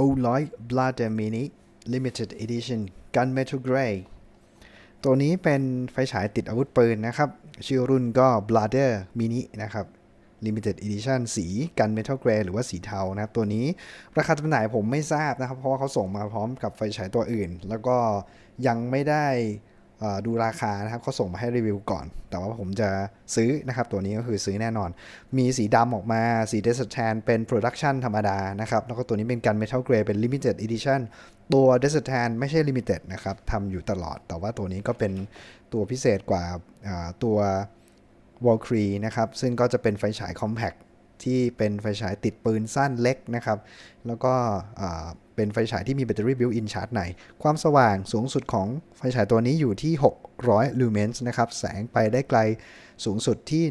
Oloy Blader Mini Limited Edition Gunmetal Gray ตัวนี้เป็นไฟฉายติดอาวุธปืนนะครับ ชื่อรุ่นก็ Blader Mini นะครับ Limited Edition สี Gunmetal Gray หรือว่าสีเทานะครับ ตัวนี้ราคาจำหน่ายผมไม่ทราบนะครับ เพราะว่าเขาส่งมาพร้อมกับไฟฉายตัวอื่น แล้วก็ยังไม่ได้ ดูราคานะครับเขาส่งมาให้รีวิวก่อน แต่ว่าผมจะซื้อนะครับ ตัวนี้ก็คือซื้อแน่นอน มีสีดำออกมา สี Desert Tan เป็น Production ธรรมดานะครับ แล้วก็ตัวนี้เป็น Gunmetal Gray เป็น Limited Edition ตัว Desert Tan ไม่ใช่ Limited นะครับทำอยู่ตลอด แต่ว่าตัวนี้ก็เป็นตัวพิเศษกว่าตัว w a l k r e นะครับ ซึ่งก็จะเป็นไฟฉาย Compact ที่เป็นไฟฉายติดปืนสั้นเล็กนะครับ แล้วก็ เป็นไฟฉายที่มีแบตเตอรี่ built-in ชาร์จใน ความสว่างสูงสุดของไฟฉายตัวนี้อยู่ที่ 600 lumens นะครับ แสงไปได้ไกลสูงสุดที่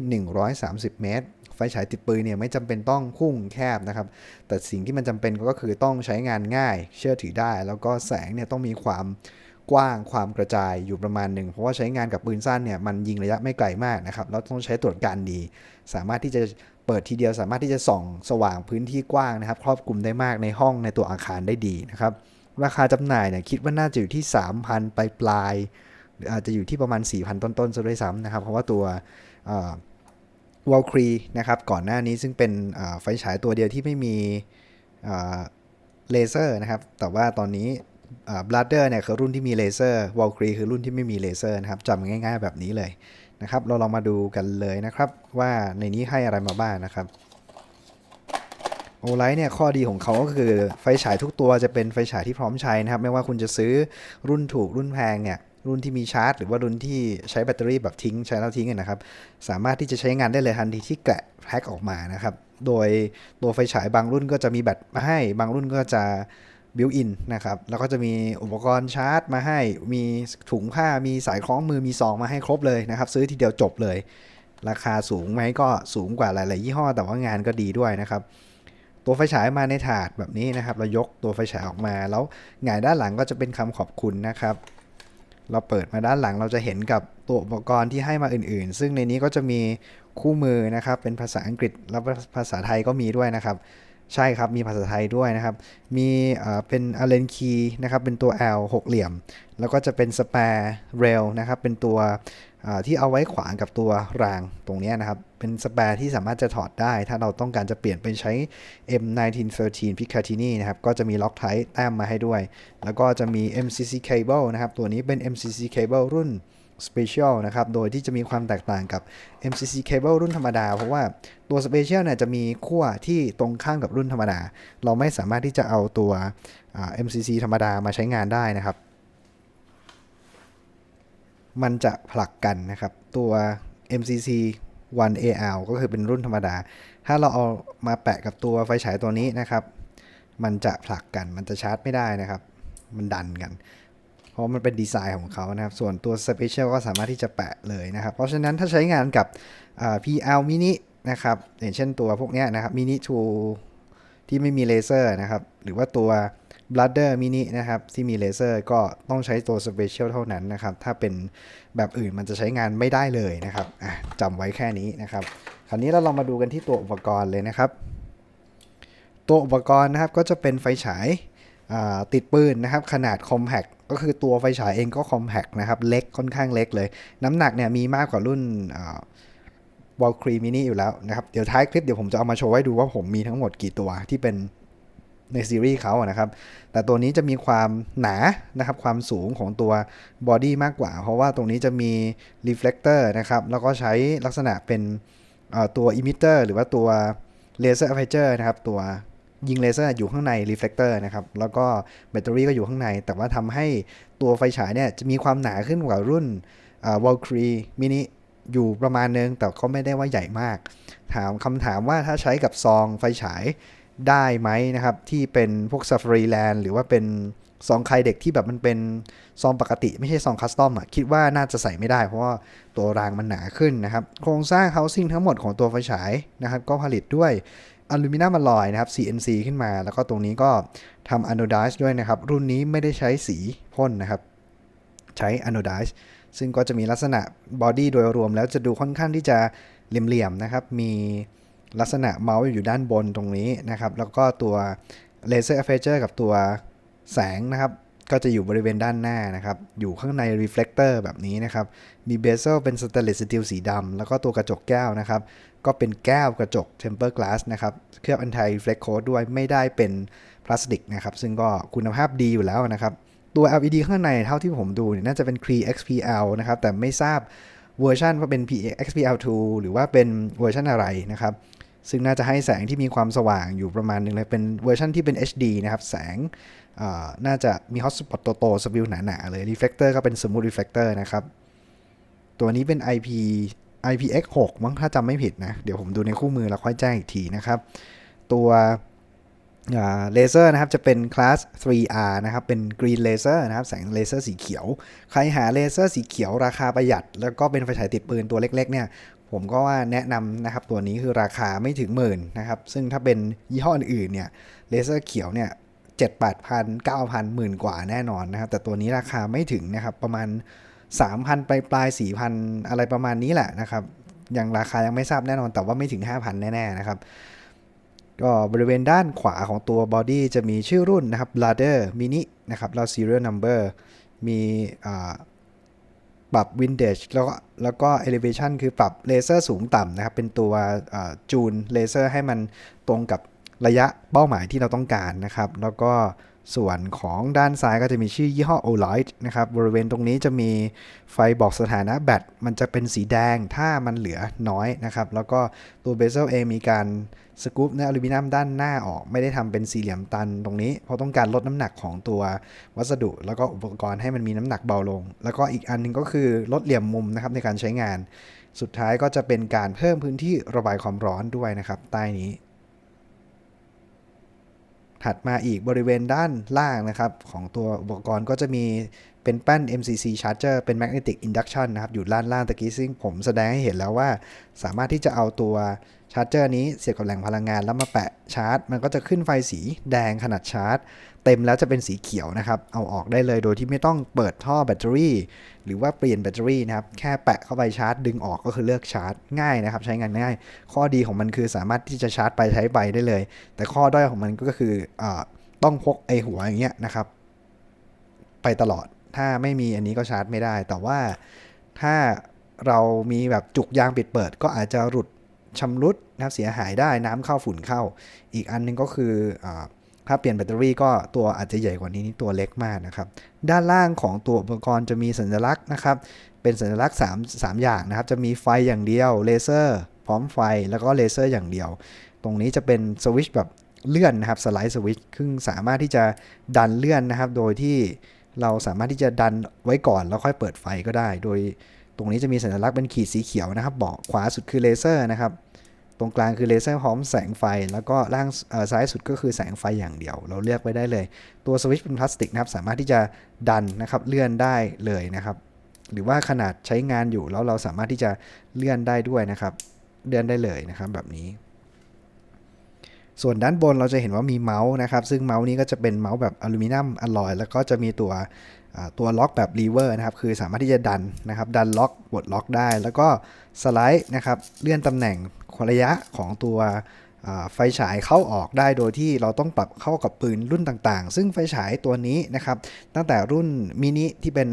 130 เมตร ไฟฉายติดปืนเนี่ยไม่จำเป็นต้องพุ่งแคบนะครับ แต่สิ่งที่มันจำเป็นก็คือต้องใช้งานง่าย เชื่อถือได้ แล้วก็แสงเนี่ยต้องมีความกว้างความกระจายอยู่ประมาณหนึ่ง เพราะว่าใช้งานกับปืนสั้นเนี่ยมันยิงระยะไม่ไกลมากนะครับ แล้วต้องใช้ตรวจการดี สามารถที่จะ เปิดทีเดียวสามารถที่จะส่องสว่างพื้นที่กว้างนะครับ ครอบคลุมได้มากในห้องในตัวอาคารได้ดีนะครับ ราคาจำหน่ายเนี่ยคิดว่าน่าจะอยู่ที่ 3,000 ปลายปลายหรืออาจจะอยู่ที่ประมาณ 4,000 ต้นๆซะด้วยซ้ำนะครับ เพราะว่าตัววอลครีนะครับก่อนหน้านี้ซึ่งเป็นไฟฉายตัวเดียวที่ไม่มีเลเซอร์นะครับ แต่ว่าตอนนี้บลัดเดอร์เนี่ยคือรุ่นที่มีเลเซอร์วอลครีคือรุ่นที่ไม่มีเลเซอร์นะครับจำง่ายๆแบบนี้เลย นะครับ เราลองมาดูกันเลยนะครับว่าในนี้ให้อะไรมาบ้างนะครับโอไลท์เนี่ยข้อดีของเขาก็คือไฟฉายทุกตัวจะเป็นไฟฉายที่พร้อมใช้นะครับ ไม่ว่าคุณจะซื้อรุ่นถูกรุ่นแพงเนี่ยรุ่นที่มีชาร์จ หรือว่ารุ่นที่ใช้แบตเตอรี่แบบทิ้งใช้แล้วทิ้งนนะครับ สามารถที่จะใช้งานได้เลยทันทีที่แกะแพ็คออกมานะครับ โดยตัวไฟฉายบางรุ่นก็จะมีแบตมาให้ บางรุ่นก็จะ บิวอินนะครับแล้วก็จะมีอุปกรณ์ชาร์จมาให้มีถุงผ้ามีสายคล้องมือมีซองมาให้ครบเลยนะครับ ซื้อทีเดียวจบเลย ราคาสูงไหมก็สูงกว่าหลาย ๆ ยี่ห้อ แต่ว่างานก็ดีด้วยนะครับ ตัวไฟฉายมาในถาดแบบนี้นะครับ เรายกตัวไฟฉายออกมา แล้วหงายด้านหลังก็จะเป็นคำขอบคุณนะครับ เราเปิดมาด้านหลังเราจะเห็นกับตัวอุปกรณ์ที่ให้มาอื่น ๆ ซึ่งในนี้ก็จะมีคู่มือนะครับเป็นภาษาอังกฤษแล้วภาษาไทยก็มีด้วยนะครับ ใช่ครับ มีภาษาไทยด้วยนะครับ มีเป็น Allen key นะครับ เป็นตัว L หกเหลี่ยม แล้วก็จะเป็น spare rail นะครับ เป็นตัวที่เอาไว้ขวางกับตัวรางตรงนี้นะครับ เป็นสแปร์ที่สามารถจะถอดได้ ถ้าเราต้องการจะเปลี่ยนเป็นใช้ M1913 Picatinny นะครับ ก็จะมีล็อกไทแต้มมาให้ด้วย แล้วก็จะมี MCC cable นะครับ ตัวนี้เป็น MCC cable รุ่น Special นะครับ โดยที่จะมีความแตกต่างกับ MCC cable รุ่นธรรมดา เพราะว่าตัว Special เนี่ยจะมีขั้วที่ตรงข้ามกับรุ่นธรรมดา เราไม่สามารถที่จะเอาตัว MCC ธรรมดามาใช้งานได้นะครับ มันจะผลักกันนะครับ ตัว MCC 1AL ก็คือเป็นรุ่นธรรมดา ถ้าเราเอามาแปะกับตัวไฟฉายตัวนี้นะครับ มันจะผลักกัน มันจะชาร์จไม่ได้นะครับ มันดันกัน ราะมันเป็นดีไซน์ของเขานะครับ ส่วนตัว Special ก็สามารถที่จะแปะเลยนะครับ เพราะฉะนั้นถ้าใช้งานกับ PL Mini นะครับ อย่างเช่นตัวพวกนี้นะครับ Mini 2ที่ไม่มีเลเซอร์นะครับ หรือว่าตัว Bladder Mini นะครับ ที่มีเลเซอร์ก็ต้องใช้ตัว Special เท่านั้นนะครับ ถ้าเป็นแบบอื่นมันจะใช้งานไม่ได้เลยนะครับจำไว้แค่นี้นะครับ คราวนี้เราลองมาดูกันที่ตัวอุปกรณ์เลยนะครับ ตัวอุปกรณ์นะครับก็จะเป็นไฟฉาย ติดปืนนะครับ ขนาด Compact ก็คือตัวไฟฉายเองก็ Compact นะครับเล็กค่อนข้างเล็กเลย น้ำหนักเนี่ยมีมากกว่ารุ่นวอลครีมินิอยู่แล้วนะครับ เดี๋ยวท้ายคลิปเดี๋ยวผมจะเอามาโชว์ให้ดูว่าผมมีทั้งหมดกี่ตัวที่เป็นในซีรีส์เขานะครับ แต่ตัวนี้จะมีความหนานะครับ ความสูงของตัวบอดี้มากกว่า เพราะว่าตรงนี้จะมี reflector นะครับ แล้วก็ใช้ลักษณะเป็นเอ่อตัว emitter หรือว่าตัว laser aperture นะครับ ตัว ยิงเลเซอร์อยู่ข้างใน reflector นะครับ แล้วก็แบตเตอรี่ก็อยู่ข้างใน แต่ว่าทำให้ตัวไฟฉายเนี่ยจะมีความหนาขึ้นกว่ารุ่นวอลครีมินิอยู่ประมาณนึง แต่ก็ไม่ได้ว่าใหญ่มาก ถามคำถามว่าถ้าใช้กับซองไฟฉายได้ไหมนะครับ ที่เป็นพวก Safari Land หรือว่าเป็นซองใครเด็กที่แบบมันเป็นซองปกติไม่ใช่ซองคัสตอมอะคิดว่าน่าจะใส่ไม่ได้ เพราะว่าตัวรางมันหนาขึ้นนะครับ โครงสร้าง housing ทั้งหมดของตัวไฟฉายนะครับ ก็ผลิตด้วย อลูมิเนียมอลลอยนะครับ CNC ขึ้นมา แล้วก็ตรงนี้ก็ทำ anodize ด้วยนะครับ รุ่นนี้ไม่ได้ใช้สีพ่นนะครับ ใช้ anodize ซึ่งก็จะมีลักษณะบอดี้โดยรวมแล้วจะดูค่อนข้างที่จะเหลี่ยมๆนะครับ มีลักษณะเมาส์อยู่ด้านบนตรงนี้นะครับ แล้วก็ตัวเลเซอร์เฟเจอร์กับตัวแสงนะครับ ก็จะอยู่บริเวณด้านหน้านะครับ อยู่ข้างใน reflector แบบนี้นะครับ มีเบเซลเป็นสเตนเลสสตีลสีดำแล้วก็ตัวกระจกแก้วนะครับก็เป็นแก้วกระจก temper glass นะครับ เคลือบ anti reflect coat ด้วยไม่ได้เป็นพลาสติกนะครับ ซึ่งก็คุณภาพดีอยู่แล้วนะครับ ตัว LED ข้างในเท่าที่ผมดูเนี่ยน่าจะเป็น Cree XPL นะครับ แต่ไม่ทราบเวอร์ชันว่าเป็น XPL2 หรือว่าเป็นเวอร์ชันอะไรนะครับ ซึ่งน่าจะให้แสงที่มีความสว่างอยู่ประมาณนึงเลย เป็นเวอร์ชันที่เป็น HD นะครับ แสงน่าจะมีฮอตสปอตโตๆสวิลหนาๆเลย reflector ก็เป็น smooth reflector นะครับ ตัวนี้เป็น IP IPX6 มั้งถ้าจำไม่ผิดนะ เดี๋ยวผมดูในคู่มือแล้วค่อยแจ้งอีกทีนะครับ ตัวเลเซอร์นะครับจะเป็นคลาส 3R นะครับ เป็น Green Laser นะครับ แสงเลเซอร์สีเขียว ใครหาเลเซอร์สีเขียวราคาประหยัด แล้วก็เป็นไฟฉายติดปืนตัวเล็ก ๆ เนี่ย ผมก็ว่าแนะนำนะครับ ตัวนี้คือราคาไม่ถึงหมื่นนะครับ ซึ่งถ้าเป็นยี่ห้ออื่นเนี่ยเลเซอร์เขียวเนี่ยเจ็ดแปดพันเก้าพันหมื่นกว่าแน่นอนนะครับ แต่ตัวนี้ราคาไม่ถึงนะครับประมาณ 3,000ปปลาย4,000 อะไรประมาณนี้แหละนะครับยังราคายังไม่ทราบแน่นอนแต่ว่าไม่ถึง 5,000 แน่ๆนะครับก็บริเวณด้านขวาของตัวบอดี้จะมีชื่อรุ่นนะครับ Ladder Mini นะครับแล้ว serial number มีปรับ Vintage แล้วก็แล้วก็ elevation คือปรับเลเซอร์สูงต่ำนะครับ เป็นตัวจูนเลเซอร์ให้มันตรงกับ ระยะเป้าหมายที่เราต้องการนะครับ แล้วก็ส่วนของด้านซ้ายก็จะมีชื่อยี่ห้อ Olight นะครับ บริเวณตรงนี้จะมีไฟบอกสถานะแบต มันจะเป็นสีแดงถ้ามันเหลือน้อยนะครับ แล้วก็ตัวเบเซลเองมีการสกู๊ปเนื้ออลูมิเนียมด้านหน้าออก ไม่ได้ทำเป็นสี่เหลี่ยมตันตรงนี้ เพราะต้องการลดน้ำหนักของตัววัสดุ แล้วก็อุปกรณ์ให้มันมีน้ำหนักเบาลง แล้วก็อีกอันหนึงก็คือลดเหลี่ยมมุมนะครับในการใช้งาน สุดท้ายก็จะเป็นการเพิ่มพื้นที่ระบายความร้อนด้วยนะครับใต้นี้ ถัดมาอีกบริเวณด้านล่างนะครับ ของตัวอุปกรณ์ก็จะมีเป็นแป้น MCC charger เป็น magnetic induction นะครับ อยู่ด้านล่างตะกี้ซึ่งผมแสดงให้เห็นแล้วว่า สามารถที่จะเอาตัว ชาร์จเจอร์นี้เสียบกับแหล่งพลังงานแล้วมาแปะชาร์จ มันก็จะขึ้นไฟสีแดงขนาดชาร์จ เต็มแล้วจะเป็นสีเขียวนะครับ เอาออกได้เลยโดยที่ไม่ต้องเปิดท่อแบตเตอรี่ หรือว่าเปลี่ยนแบตเตอรี่นะครับ แค่แปะเข้าไปชาร์จ ดึงออกก็คือเลือกชาร์จ ง่ายนะครับ ใช้งานง่าย ข้อดีของมันคือสามารถที่จะชาร์จไปใช้ไปได้เลย แต่ข้อด้อยของมันก็คืออต้องพกไอหัวอย่างเงี้ยนะครับ ไปตลอด ถ้าไม่มีอันนี้ก็ชาร์จไม่ได้ แต่ว่าถ้าเรามีแบบจุกยางปิดเปิด ก็อาจจะหลุด ชำรุดนะครับเสียหายได้น้ำเข้าฝุ่นเข้า อีกอันหนึงก็คืออถ้าเปลี่ยนแบตเตอรี่ก็ตัวอาจจะใหญ่กว่านี้นี่ตัวเล็กมากนะครับ ด้านล่างของตัวอุปกรณ์จะมีสัญลักษณ์นะครับ เป็นสัญลักษณ์3 3อย่างนะครับ จะมีไฟอย่างเดียวเลเซอร์พร้อมไฟแล้วก็เลเซอร์อย่างเดียว ตรงนี้จะเป็นสวิตช์แบบเลื่อนนะครับสไลด์สวิตช์ซึ่งสามารถที่จะดันเลื่อนนะครับ โดยที่เราสามารถที่จะดันไว้ก่อนแล้วค่อยเปิดไฟก็ได้ โดย ตรงนี้จะมีสัญลักษณ์เป็นขีดสีเขียวนะครับบอกขวาสุดคือเลเซอร์นะครับ ตรงกลางคือเลเซอร์พร้อมแสงไฟ แล้วก็ล่างซ้ายสุดก็คือแสงไฟอย่างเดียว เราเลือกไว้ได้เลย ตัวสวิตช์เป็นพลาสติกนะครับ สามารถที่จะดันนะครับเลื่อนได้เลยนะครับ หรือว่าขนาดใช้งานอยู่แล้วเราสามารถที่จะเลื่อนได้ด้วยนะครับ เลื่อนได้เลยนะครับแบบนี้ ส่วนด้านบนเราจะเห็นว่ามีเมาส์นะครับ ซึ่งเมาส์นี้ก็จะเป็นเมาส์แบบอลูมิเนียมอลลอย แล้วก็จะมีตัว ตัวล็อกแบบรีเวอร์นะครับคือสามารถที่จะดันนะครับดันล็อกปลดล็อกได้ แล้วก็สไลด์นะครับเลื่อนตำแหน่งระยะของตัวไฟฉายเข้าออกได้โดยที่เราต้องปรับเข้ากับปืนรุ่นต่างๆ ซึ่งไฟฉายตัวนี้นะครับตั้งแต่รุ่นมินิที่เป็น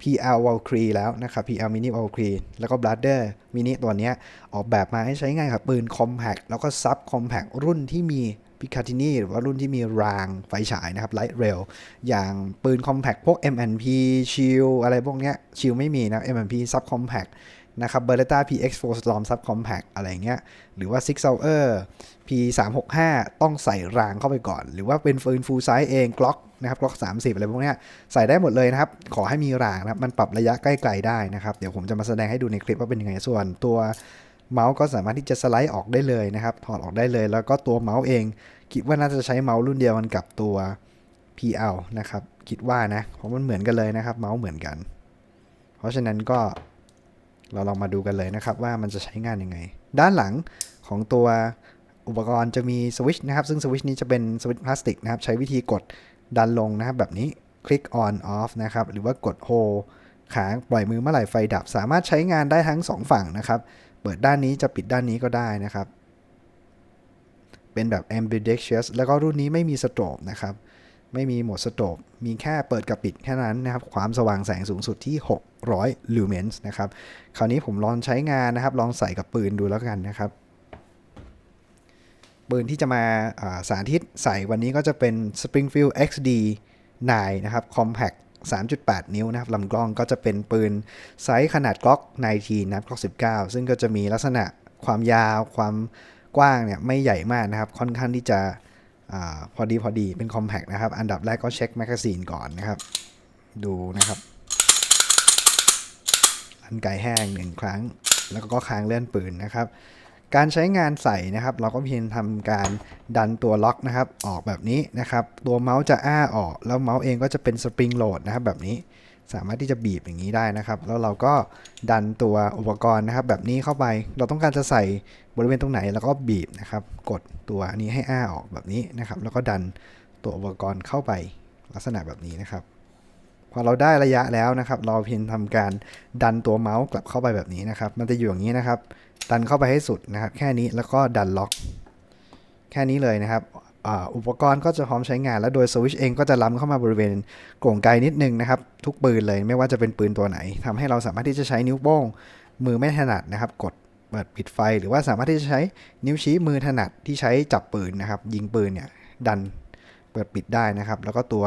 PL Valkyrie แล้วนะครับ PL Mini Valkyrie แล้วก็ Bladder Mini ตัวนี้ออกแบบมาให้ใช้ง่ายกับปืน Compact แล้วก็ Sub Compact รุ่นที่มี Picatinny หรือว่ารุ่นที่มีรางไฟฉายนะครับ Light Rail อย่างปืน Compact พวก M&P Shield อะไรพวกเนี้ย Shield ไม่มีนะ M&P Sub Compact นะครับ Beretta PX4 Storm Sub Compact อะไรเงี้ย หรือว่า Six Sauer P365 ต้องใส่รางเข้าไปก่อน หรือว่าเป็นปืน full size เอง Glock นะครับ Glock 30 อะไรพวกเนี้ยใส่ได้หมดเลยนะครับ ขอให้มีรางนะครับ มันปรับระยะใกล้ ๆ ได้นะครับ เดี๋ยวผมจะมาแสดงให้ดูในคลิปว่าเป็นยังไง ส่วนตัว เมาส์ก็สามารถที่จะสไลด์ออกได้เลยนะครับ ถอดออกได้เลย แล้วก็ตัวเมาส์เอง คิดว่าน่าจะใช้เมาส์รุ่นเดียวกันกับตัว PL นะครับ คิดว่านะ เพราะมันเหมือนกันเลยนะครับ เมาส์เหมือนกัน เพราะฉะนั้นก็เราลองมาดูกันเลยนะครับ ว่ามันจะใช้งานยังไง ด้านหลังของตัวอุปกรณ์จะมีสวิตช์นะครับ ซึ่งสวิตช์นี้จะเป็นสวิตช์พลาสติกนะครับ ใช้วิธีกดดันลงนะครับ แบบนี้คลิก on off นะครับ หรือว่ากด hold ค้างปล่อยมือเมื่อไหร่ไฟดับ สามารถใช้งานได้ทั้ง 2 ฝั่งนะครับ เปิดด้านนี้จะปิดด้านนี้ก็ได้นะครับ เป็นแบบ ambidextrous แล้วก็รุ่นนี้ไม่มีสโตรบนะครับ ไม่มีโหมดสโตรบมีแค่เปิดกับปิดแค่นั้นนะครับ ความสว่างแสงสูงสุดที่ 600ลูเมนส์นะครับ คราวนี้ผมลองใช้งานนะครับ ลองใส่กับปืนดูแล้วกันนะครับ ปืนที่จะมาาสาธิตใส่วันนี้ก็จะเป็น Springfield XD 9 นะครับ Compact 3.8 นิ้วนะครับลำกล้องก็จะเป็นปืนไซส์ขนาดกล็อก19นะครับกล็อก19 ซึ่งก็จะมีลักษณะความยาวความกว้างเนี่ยไม่ใหญ่มากนะครับ ค่อนข้างที่จะอพอดีพอดีเป็น Compact นะครับ อันดับแรกก็เช็คแมกกาซีนก่อนนะครับ ดูนะครับ อันไกแห้งหนึ่งครั้ง แล้วก็ค้างเลื่อนปืนนะครับ การใช้งานใส่นะครับ เราก็เพียงทำการดันตัวล็อกนะครับ ออกแบบนี้นะครับ ตัวเมาส์จะอ้าออก แล้วเมาส์เองก็จะเป็นสปริงโหลดนะครับแบบนี้สามารถที่จะบีบอย่างนี้ได้นะครับ แล้วเราก็ดันตัวอุปกรณ์นะครับ แบบนี้เข้าไป เราต้องการจะใส่บริเวณตรงไหนแล้วก็บีบนะครับ กดตัวนี้ให้อ้าออกแบบนี้นะครับ แล้วก็ดันตัวอุปกรณ์เข้าไปลักษณะแบบนี้นะครับ พอเราได้ระยะแล้วนะครับ เราเพียงทำการดันตัวเมาส์กลับเข้าไปแบบนี้นะครับ มันจะอยู่อย่างนี้นะครับ ดันเข้าไปให้สุดนะครับ แค่นี้แล้วก็ดันล็อก แค่นี้เลยนะครับอุปกรณ์ก็จะพร้อมใช้งาน แล้วโดยสวิชเองก็จะล้ำเข้ามาบริเวณโก่งไกนิดนึงนะครับ ทุกปืนเลยไม่ว่าจะเป็นปืนตัวไหนทำให้เราสามารถที่จะใช้นิ้วโป้งมือไม่ถนัดนะครับ กดเปิดปิดไฟ หรือว่าสามารถที่จะใช้นิ้วชี้มือถนัดที่ใช้จับปืนนะครับ ยิงปืนเนี่ยดันเปิดปิดได้นะครับ แล้วก็ตัว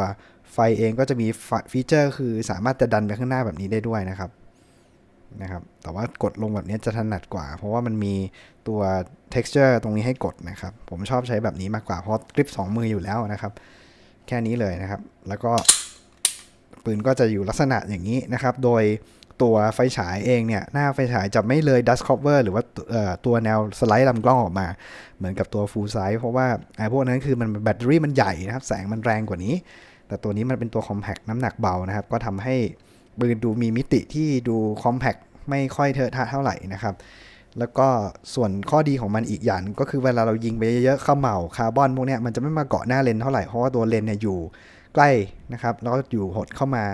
ไฟเองก็จะมีฟีเจอร์ คือสามารถจะดันไปข้างหน้าแบบนี้ได้ด้วยนะครับ นะครับ แต่ว่ากดลงแบบนี้จะถนัดกว่า เพราะว่ามันมีตัว texture ตรงนี้ให้กดนะครับ ผมชอบใช้แบบนี้มากกว่า เพราะกริป2 มืออยู่แล้วนะครับ แค่นี้เลยนะครับ แล้วก็ปืนก็จะอยู่ลักษณะอย่างนี้นะครับ โดยตัวไฟฉายเองเนี่ย หน้าไฟฉายจะไม่เลย dust cover หรือว่าตัวแนวสไลด์ลำกล้องออกมา เหมือนกับตัว full size เพราะว่าไอ้พวกนั้นคือมันแบตเตอรี่มันใหญ่นะครับ แสงมันแรงกว่านี้ แต่ตัวนี้มันเป็นตัว compact น้ำหนักเบานะครับ ก็ทำให้ ปืนดูมีมิติที่ดู compact ไม่ค่อยเทอะทะเท่าไหร่นะครับ แล้วก็ส่วนข้อดีของมันอีกอย่างก็คือเวลาเรายิงไปเยอะๆข้าเหมาคาร์บอนพวกนี้มันจะไม่มาเกาะหน้าเลนเท่าไหร่ เพราะว่าตัวเลนเนี่ยอยู่ใกล้นะครับ แล้วก็อยู่หดเข้ามา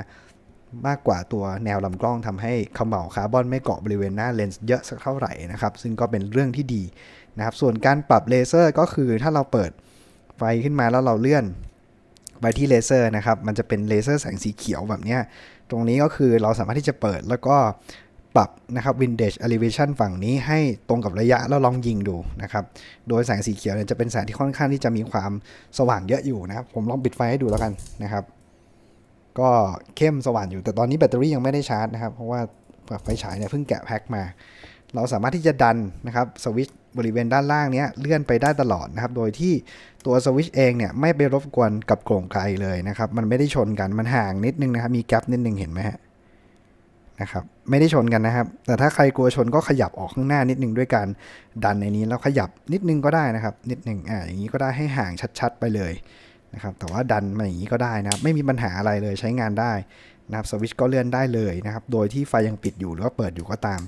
มากกว่าตัวแนวลำกล้องทำให้เขม่าคาร์บอนไม่เกาะบริเวณหน้าเลนส์เยอะสักเท่าไหร่นะครับ ซึ่งก็เป็นเรื่องที่ดีนะครับ ส่วนการปรับเลเซอร์ก็คือถ้าเราเปิดไฟขึ้นมาแล้วเราเลื่อนไปที่เลเซอร์นะครับ มันจะเป็นเลเซอร์แสงสีเขียวแบบนี้ ตรงนี้ก็คือเราสามารถที่จะเปิดแล้วก็ปรับนะครับ Vintage Elevation ฝั่งนี้ให้ตรงกับระยะแล้วลองยิงดูนะครับ โดยแสงสีเขียวเนี่ยจะเป็นแสงที่ค่อนข้างที่จะมีความสว่างเยอะอยู่นะครับ ผมลองปิดไฟให้ดูแล้วกันนะครับ ก็เข้มสว่างอยู่ แต่ตอนนี้แบตเตอรี่ยังไม่ได้ชาร์จนะครับ เพราะว่าไฟฉายเนี่ยเพิ่งแกะแพ็คมา เราสามารถที่จะดันนะครับสวิตช์ บริเวณด้านล่างเนี้ยเลื่อนไปได้ตลอดนะครับ โดยที่ตัวสวิชเองเนี่ยไม่ไปรบกวนกับโครงไกลเลยนะครับ มันไม่ได้ชนกัน มันห่างนิดนึงนะครับ มีแกลบนิดนึงเห็นไหมฮะนะครับ ไม่ได้ชนกันนะครับ แต่ถ้าใครกลัวชนก็ขยับออกข้างหน้านิดนึงด้วยการดันในนี้แล้วขยับนิดนึงก็ได้นะครับ นิดนึงอ่าอย่างนี้ก็ได้ให้ห่างชัด ๆ ไปเลย นะครับแต่ว่าดันมาอย่างนี้ก็ได้นะครับไม่มีปัญหาอะไรเลยใช้งานได้นะครับสวิตช์ก็เลื่อนได้เลยนะครับโดยที่ไฟยังปิดอยู่หรือว่าเปิดอยู่ก็ตาม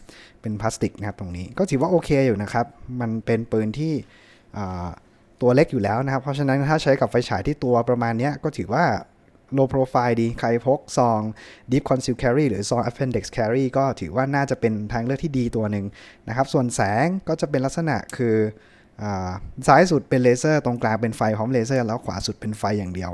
เป็นพลาสติกนะครับตรงนี้ก็ถือว่าโอเคอยู่นะครับ มันเป็นปืนที่ตัวเล็กอยู่แล้วนะครับ เพราะฉะนั้นถ้าใช้กับไฟฉายที่ตัวประมาณนี้ก็ถือว่า low profile ดี ใครพกซอง deep conceal carry หรือซอง appendix carry ก็ถือว่าน่าจะเป็นทางเลือกที่ดีตัวหนึ่งนะครับ ส่วนแสงก็จะเป็นลักษณะคือ ซ้ายสุดเป็นเลเซอร์ตรงกลางเป็นไฟพร้อมเลเซอร์แล้วขวาสุดเป็นไฟอย่างเดียว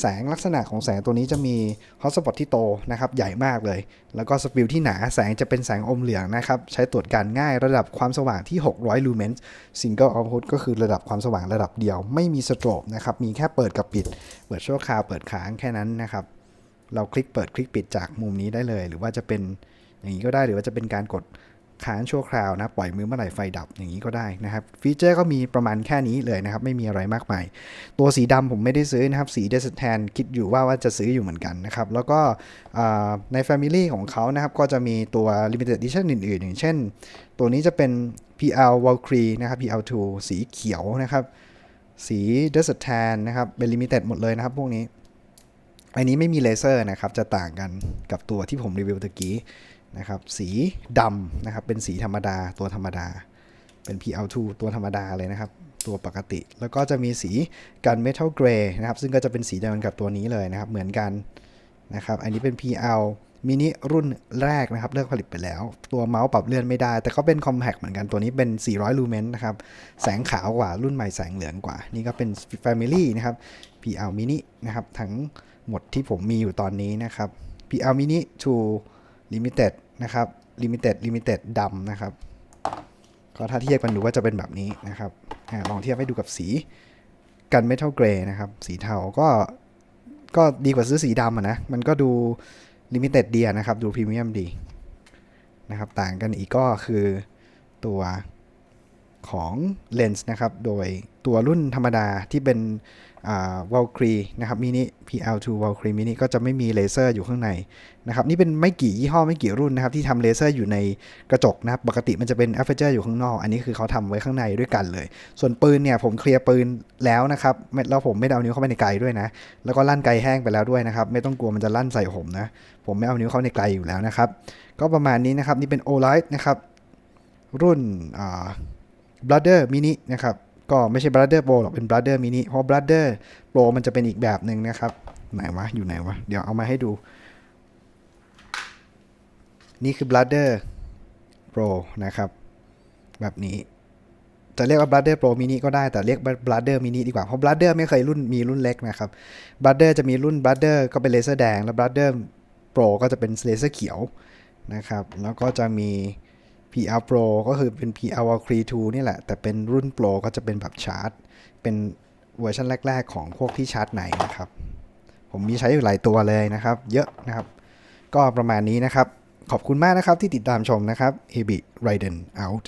แสงลักษณะของแสงตัวนี้จะมี hotspot ที่โตนะครับใหญ่มากเลย แล้วก็สปิลที่หนาแสงจะเป็นแสงอมเหลืองนะครับ ใช้ตรวจการง่ายระดับความสว่างที่ 600 ลูเมนส์ single output ก็คือระดับความสว่างระดับเดียว ไม่มีสโตรบนะครับ มีแค่เปิดกับปิด เปิดชั่วคราวเปิดค้างแค่นั้นนะครับเราคลิกเปิดคลิกปิดจากมุมนี้ได้เลย หรือว่าจะเป็นอย่างนี้ก็ได้หรือว่าจะเป็นการกด ค้างชั่วคราวนะ ปล่อยมือเมื่อไหร่ไฟดับอย่างนี้ก็ได้นะครับ ฟีเจอร์ก็มีประมาณแค่นี้เลยนะครับ ไม่มีอะไรมากมาย ตัวสีดำผมไม่ได้ซื้อนะครับ สีเดสแทนคิดอยู่ว่าว่าจะซื้ออยู่เหมือนกันนะครับ แล้วก็ใน Family ของเขานะครับ ก็จะมีตัว Limited Edition อื่นๆ อย่างเช่น ตัวนี้จะเป็น PL Valkyrie นะครับ PL2 สีเขียวนะครับสี Desert Tan นะครับเป็น Limited หมดเลยนะครับพวกนี้อันนี้ไม่มีเลเซอร์นะครับ จะต่างกันกับตัวที่ผมรีวิวตะกี้ นะครับ สีดำนะครับ เป็นสีธรรมดาตัวธรรมดา เป็น PL2 ตัวธรรมดาเลยนะครับ ตัวปกติ แล้วก็จะมีสีกัน Metal Gray นะครับ ซึ่งก็จะเป็นสีเดียวกันกับตัวนี้เลยนะครับ เหมือนกันนะครับ อันนี้เป็น PL มินิรุ่นแรกนะครับเลิกผลิตไปแล้ว ตัวเมาส์ปรับเลื่อนไม่ได้ แต่ก็เป็น compact เหมือนกันตัวนี้เป็น 400 ลูเมนนะครับ แสงขาวกว่ารุ่นใหม่แสงเหลืองกว่า นี่ก็เป็น Family นะครับ PL Mini นะครับ ทั้งหมดที่ผมมีอยู่ตอนนี้นะครับ PL Mini 2 Limited นะครับ Limited Limited ดดำนะครับก็ถ้าเทียบกันดูว่าจะเป็นแบบนี้นะครับอลองเทียบให้ดูกับสีกันเมทัลเกรย์นะครับ สีเทาก็ก็ดีกว่าซื้อสีดำอะนะ มันก็ดูลิมิเต็ดดีนะครับ ดูพรีเมียมดีนะครับ ต่างกันอีกก็คือตัวของเลนส์นะครับ โดยตัวรุ่นธรรมดาที่เป็น วอลครีนะครับมินิ PL2 วอลครีมินิก็จะไม่มีเลเซอร์อยู่ข้างในนะครับนี่เป็นไม่กี่ยี่ห้อไม่กี่รุ่นนะครับที่ทำเลเซอร์อยู่ในกระจกนะครับปกติมันจะเป็น a p e r t u r e อยู่ข้างนอก อันนี้คือเขาทำไว้ข้างในด้วยกันเลย ส่วนปืนเนี่ยผมเคลียร์ปืนแล้วนะครับแล้วผมไม่เอานิ้วเข้าไปในไกลด้วยนะ แล้วก็ลั่นไกลแห้งไปแล้วด้วยนะครับไม่ต้องกลัวมันจะลั่นใส่ผมนะผมไม่เอานิ้วเข้าในไกลอยู่แล้วนะครับก็ประมาณนี้นะครับนี่เป็น OLED นะครับรุ่นอ่า Brother Mini นะครับ ก็ไม่ใช่ Brother Pro หรอกเป็น Brother Mini เพราะ Brother Pro มันจะเป็นอีกแบบหนึ่งนะครับ ไหนวะ อยู่ไหนวะ เดี๋ยวเอามาให้ดู นี่คือ Brother Pro นะครับ แบบนี้ จะเรียกว่า Brother Pro Mini ก็ได้แต่เรียก Brother Mini ดีกว่า เพราะ Brother ไม่เคยรุ่นมีรุ่นเล็กนะครับ Brother จะมีรุ่น Brother ก็เป็นเลเซอร์แดง แล้ว Brother Pro ก็จะเป็นเลเซอร์เขียวนะครับ แล้วก็จะมี PR Pro ก็คือเป็น PR Walkie 2นี่แหละ แต่เป็นรุ่น Pro ก็จะเป็นแบบชาร์จ เป็นเวอร์ชันแรก ๆ ของพวกที่ชาร์จไหนนะครับ ผมมีใช้อยู่หลายตัวเลยนะครับ เยอะนะครับ ก็ประมาณนี้นะครับ ขอบคุณมากนะครับที่ติดตามชมนะครับ h e b i Riden out